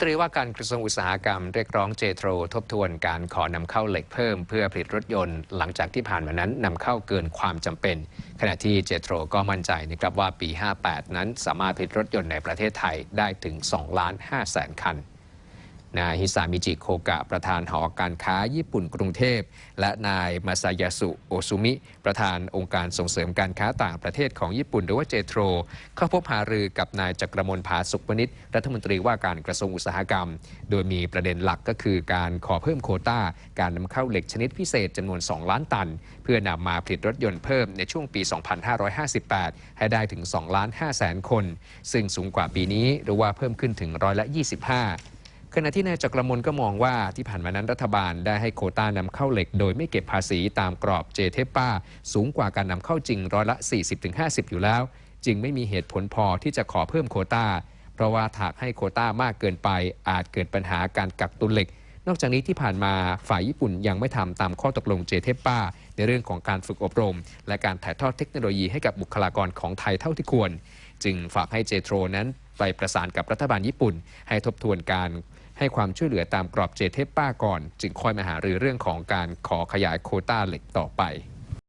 ตรีว่าการกระทรวงอุตสาหกรรมเรียกร้องเจโทรทบทวนการขอนำเข้าเหล็กเพิ่ม เพื่อผลิตรถยนต์หลังจากที่ผ่านมานั้นนำเข้าเกินความจำเป็น ขณะที่เจโทรก็มั่นใจนะครับว่าปี 58 นั้นสามารถผลิตรถยนต์ในประเทศไทยได้ถึง 2 ล้าน5แสนคัน นายฮิซามิจิโคกะประธานหอการค้าญี่ปุ่นกรุงเทพ และนายมาซายาสุโอซุมิ ประธานองค์การส่งเสริมการค้าต่างประเทศของญี่ปุ่นหรือว่าเจโทร เข้าพบหารือกับนายจักรมลผาสุขวณิชรัฐมนตรีว่าการกระทรวงอุตสาหกรรม โดยมีประเด็นหลักก็คือการขอเพิ่มโคต้า การนำเข้าเหล็กชนิดพิเศษจำนวน 2 ล้านตัน เพื่อนำมาผลิตรถยนต์เพิ่มในช่วงปี 2558 ให้ได้ถึง2ล้าน5แสนคน ซึ่งสูงกว่าปีนี้หรือว่าเพิ่มขึ้นถึงร้อยละ25 ขณะที่นายจักรมลก็มองว่าที่ผ่านมานั้นรัฐบาลได้ให้โควต้านำเข้าเหล็ก โดยไม่เก็บภาษีตามกรอบเจเทป้าสูงกว่าการนำเข้าจริงร้อยละ 40-50 อยู่แล้ว จึงไม่มีเหตุผลพอที่จะขอเพิ่มโควต้า เพราะว่าถากให้โควต้ามากเกินไปอาจเกิดปัญหาการกักตุนเหล็ก นอกจากนี้ที่ผ่านมาฝ่ายญี่ปุ่นยังไม่ทำตามข้อตกลงเจเทปป้าในเรื่องของการฝึกอบรม และการถ่ายทอดเทคโนโลยีให้กับบุคลากรของไทยเท่าที่ควร จึงฝากให้เจโทรนั้นไปประสานกับรัฐบาลญี่ปุ่น ให้ทบทวนการให้ความช่วยเหลือตามกรอบเจเทปป้าก่อน จึงค่อยมาหารือเรื่องของการขอขยายโคต้าเหล็กต่อไป